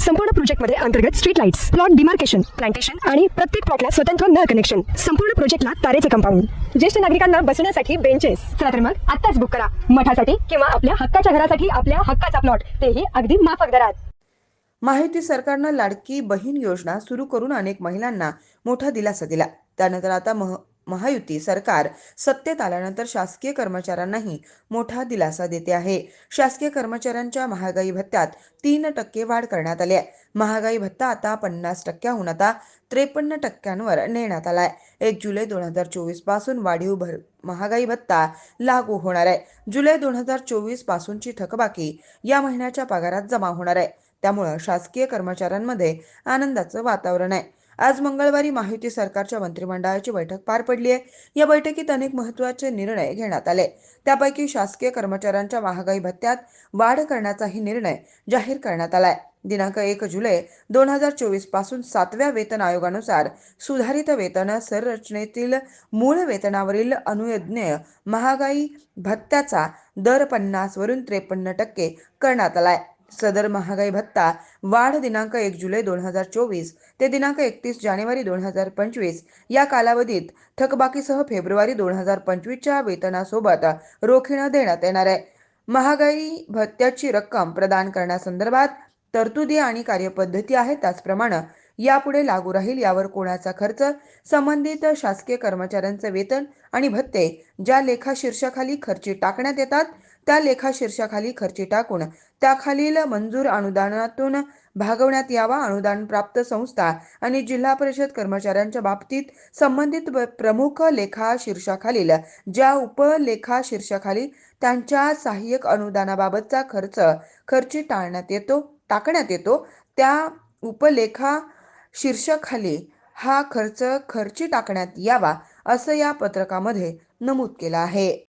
संपूर्ण प्रोजेक्टमध्ये अंतर्गत street lights plot demarcation plantation आणि प्रत्येक प्लॉटला स्वतंत्र नळ कनेक्शन संपूर्ण प्रोजेक्टला तारेचे कंपाऊंड ज्येष्ठ नागरिकांना बसण्यासाठी बेंचेस चला तर मग आत्ताच बुक करा. मठासाठी किंवा आपल्या हक्काच्या घरासाठी आपल्या हक्काचा प्लॉट तेही अगदी माफक दरात. माहिती सरकारनं लाडकी बहीण योजना सुरू करून अनेक महिलांना मोठा दिलासा दिला. त्यानंतर आता मह महायुती सरकार सत्तेत आल्यानंतर शासकीय कर्मचाऱ्यांनाही मोठा दिलासा देते आहे. शासकीय कर्मचाऱ्यांच्या महागाई भत्त्यात तीन टक्के वाढ करण्यात आली आहे. महागाई भत्ता आता पन्नास टक्क्याहून आता त्रेपन्न टक्क्यांवर नेण्यात आलाय. एक जुलै दोन हजार चोवीसपासून वाढीव भर महागाई भत्ता लागू होणार आहे. जुलै दोन हजार चोवीस पासूनची थकबाकी या महिन्याच्या पगारात जमा होणार आहे. त्यामुळं शासकीय कर्मचाऱ्यांमध्ये आनंदाचं वातावरण आहे. आज मंगळवारी महायुती सरकारच्या मंत्रिमंडळाची बैठक पार पडली आहे. या बैठकीत अनेक महत्त्वाचे निर्णय घेण्यात आले. त्यापैकी शासकीय कर्मचाऱ्यांच्या महागाई भत्त्यात वाढ करण्याचाही निर्णय जाहीर करण्यात आलाय. दिनांक एक जुलै दोन हजार चोवीसपासून सातव्या वेतन आयोगानुसार सुधारित वेतन संरचनेतील मूळ वेतनावरील अनुयज्ञ महागाई भत्त्याचा दर पन्नास वरून त्रेपन्न टक्के करण्यात आलाय. सदर महागाई भत्ता वाढ दिनांक एक जुलै दोन हजार चोवीस ते दिनांक एकतीस जानेवारी दोन हजार पंचवीस या कालावधीत थकबाकीसह फेब्रुवारी दोन हजार पंचवीसच्या वेतनासोबत रोखीनं देण्यात येणार आहे. महागाई भत्त्याची रक्कम प्रदान करण्यासंदर्भात तरतुदी आणि कार्यपद्धती आहेत त्याचप्रमाणे यापुढे लागू राहील यावर कोणाचा खर्च संबंधित शासकीय कर्मचाऱ्यांचे वेतन आणि भत्ते ज्या लेखा शीर्षाखाली खर्ची टाकण्यात येतात त्या लेखा शीर्षाखाली खर्ची टाकून त्याखालील मंजूर अनुदानातून भागवण्यात यावा अनुदान प्राप्त संस्था आणि जिल्हा परिषद कर्मचाऱ्यांच्या बाबतीत संबंधित प्रमुख लेखा शीर्षाखालील ज्या उपलेखा शीर्षाखाली त्यांच्या सहाय्यक अनुदानाबाबतचा खर्च खर्ची टाळण्यात येतो टाकण्यात येतो त्या उपलेखा शीर्षाखाली हा खर्च खर्ची टाकण्यात यावा असं या पत्रकामध्ये नमूद केलं आहे.